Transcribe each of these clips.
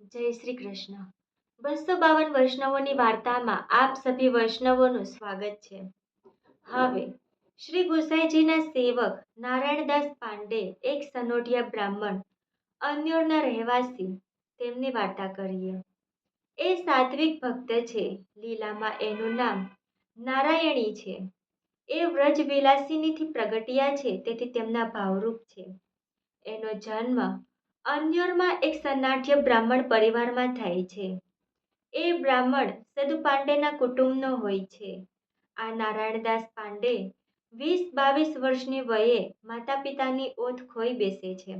જય શ્રી કૃષ્ણ. બસો બાવન વૈષ્ણવોની વાર્તામાં આપ સભી વૈષ્ણવોનું સ્વાગત છે. હવે, શ્રી ગુસાઈજીના સેવક નારાયણદાસ પાંડે એક સનોઢિયા બ્રાહ્મણ, અન્યોરના રહેવાસી, તેમની વાર્તા કરીએ. એ સાત્વિક ભક્ત છે, લીલામાં એનું નામ નારાયણી છે. એ વ્રજ વિલાસિનીથી પ્રગટ્યા છે, તેથી તેમના ભાવરૂપ છે. એનો જન્મ અન્યોરમાં એક સનાઢ્ય બ્રાહ્મણ પરિવારમાં થાય છે. એ બ્રાહ્મણ સદુ પાંડેના કુટુંબનો હોય છે. આ નારાયણદાસ પાંડે વીસ બાવીસ વર્ષની વયે માતા પિતાની ઓથ ખોઈ બેસે છે.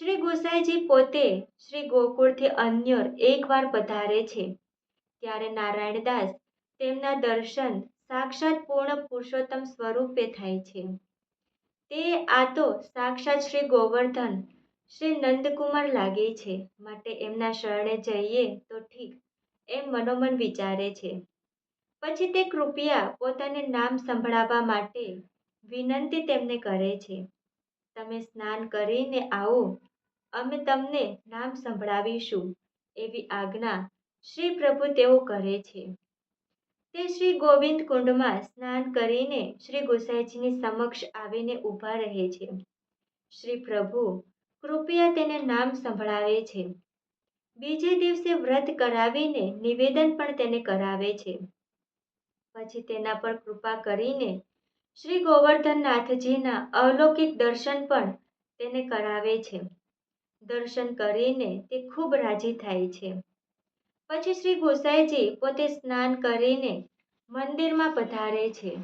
શ્રી ગોસાઈજી પોતે શ્રી ગોકુળથી અન્યોર એકવાર પધારે છે. ત્યારે નારાયણદાસ તેમના દર્શન સાક્ષાત પૂર્ણ પુરુષોત્તમ સ્વરૂપે થાય છે. તે આ તો સાક્ષાત શ્રી ગોવર્ધન શ્રી નંદકુમાર લાગે છે, માટે એમના શરણે જઈએ તો ઠીક, એમ મનોમન વિચારે છે. પછી તે કૃપયા પોતાને નામ સંભળાવવા માટે વિનંતી તેમને કરે છે, તમે સ્નાન કરીને આવો, અમે તમને નામ સંભળાવીશું, એવી આજ્ઞા શ્રી પ્રભુ તેઓ કરે છે. તે શ્રી ગોવિંદ કુંડમાં સ્નાન કરીને શ્રી ગોસાઈજીની સમક્ષ આવીને ઊભા રહે છે. શ્રી પ્રભુ કૃપયા તેને નામ સંભળાવે છે. બીજે દિવસે વ્રત કરાવીને નિવેદન પણ તેને કરાવે છે. પછી તેના પર કૃપા કરીને શ્રી ગોવર્ધનનાથજીના અવલૌકિક દર્શન પણ તેને કરાવે છે. દર્શન કરીને તે ખૂબ રાજી થાય છે. પછી શ્રી ગોસાઈજી પોતે સ્નાન કરીને મંદિરમાં પધારે છે.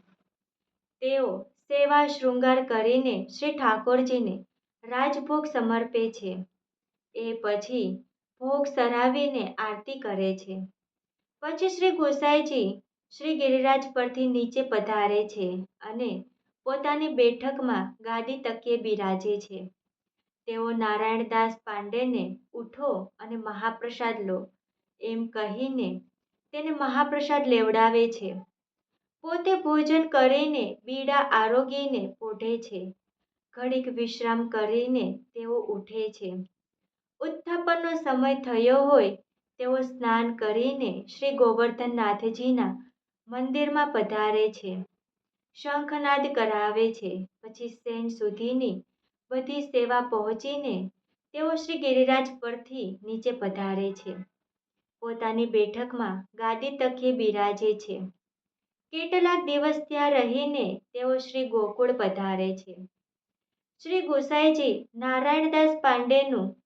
તેઓ સેવા શૃંગાર કરીને શ્રી ઠાકોરજીને રાજભોગ સમર્પે છે. એ પછી ભોગ સરાવીને આરતી કરે છે. પછી શ્રી ગોસાઈજી શ્રી ગિરિરાજ પરથી નીચે પધારે છે અને પોતાની બેઠકમાં ગાદી તકીએ બિરાજે છે. તેઓ નારાયણદાસ પાંડેને ઉઠો અને મહાપ્રસાદ લો. એમ કહીને તેને મહાપ્રસાદ લેવડાવે છે. પોતે ભોજન કરીને બીડા આરોગીને પોઢે છે. ઘડીક વિશ્રામ કરીને તેઓ ઉઠે છે. ઉત્થાપનનો સમય થયો હોય તેઓ સ્નાન કરીને શ્રી ગોવર્ધનનાથજીના મંદિરમાં પધારે છે. શંખનાદ કરાવે છે. પછી સેન સુધીની બધી સેવા પહોંચીને તેઓ શ્રી ગિરિરાજ પરથી નીચે પધારે છે. પોતાની બેઠકમાં ગાદી તકીએ બિરાજે છે. કેટલાક દિવસ ત્યાં રહીને તેઓ શ્રી ગોકુળ પધારે છે. શ્રી ગોસાઈજી, નારાયણદાસ પાંડેનું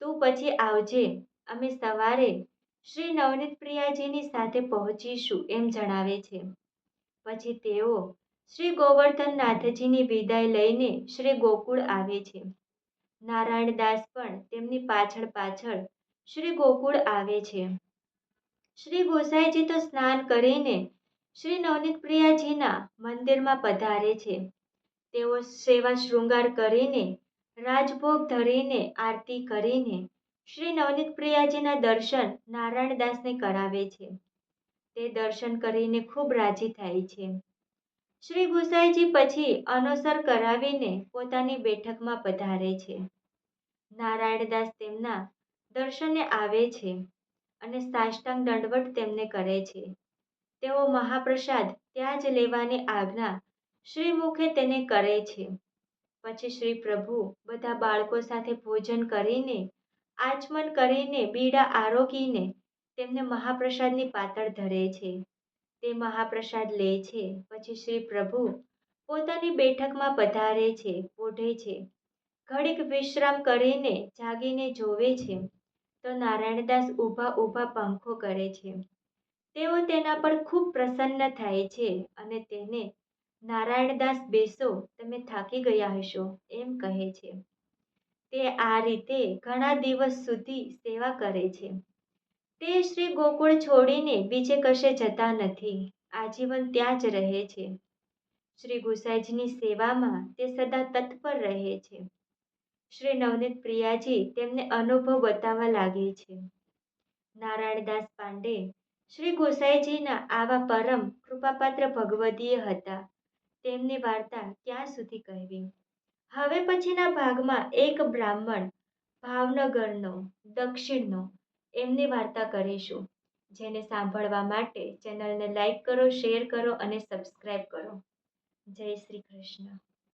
તું પછી આવજે. અમે સવારે શ્રી નવનીત પ્રિયાજીની સાથે પહોંચીશું એમ જણાવે છે. પછી તેઓ શ્રી ગોવર્ધનનાથજીની વિદાય લઈને શ્રી ગોકુળ આવે છે. નારાયણદાસ પણ તેમની પાછળ પાછળ શ્રી ગોકુળ આવે છે. શ્રી ગોસાઈજી તો સ્નાન કરીને શ્રી નવનીત પ્રિયાજીના મંદિરમાં પધારે છે. તેઓ સેવા શૃંગાર કરીને, રાજભોગ ધરીને આરતી કરીને શ્રી નવનીત પ્રિયાજીના દર્શન નારાયણદાસને કરાવે છે. તે દર્શન કરીને ખૂબ રાજી થાય છે. શ્રી ગુસાઈજી પછી અનુસર કરાવીને પોતાની બેઠકમાં પધારે છે. નારાયણદાસ તેમના દર્શને આવે છે અને સાષ્ટાંગ દંડવટ તેમને કરે છે. તેઓ મહાપ્રસાદ ત્યાં જ લેવાની આજ્ઞા શ્રી મુખે તેને કરે છે. પછી શ્રી પ્રભુ બધા બાળકો સાથે ભોજન કરીને, આચમન કરીને, બીડા આરોગીને તેમને મહાપ્રસાદની પાતળ ધરે છે. તે મહાપ્રસાદ લે છે. પછી શ્રી પ્રભુ પોતાની બેઠકમાં પધારે છે ઓઢે છે. ઘડીક વિશ્રામ કરીને જાગીને જોવે છે. તો નારાયણદાસ ઊભા ઊભા પંખો કરે છે. તેઓ તેના પર ખૂબ પ્રસન્ન થાય છે અને તેને નારાયણદાસ બેસો, તમે થાકી ગયા હશો, એમ કહે છે. તે આ રીતે ઘણા દિવસ સુધી સેવા કરે છે. તે શ્રી ગોકુળ છોડીને બીજે કશે જતા નથી. આજીવન ત્યાં જ રહે છે. શ્રી ગુસાઈજીની સેવામાં તે સદા તત્પર રહે છે. શ્રી નવનીત પ્રિયાજી તેમને અનુભવ બતાવવા લાગે છે. નારાયણદાસ પાંડે શ્રી ગોસાઈજીના આવા પરમ કૃપાપાત્ર ભગવદીય હતા. તેમની વાર્તા ક્યાં સુધી કહેવી. હવે પછીના ભાગમાં એક બ્રાહ્મણ ભાવનગરનો, દક્ષિણનો એમની વાર્તા કરીશું, જેને સાંભળવા માટે ચેનલને લાઈક કરો, શેર કરો અને સબસ્ક્રાઈબ કરો. જય શ્રી કૃષ્ણ.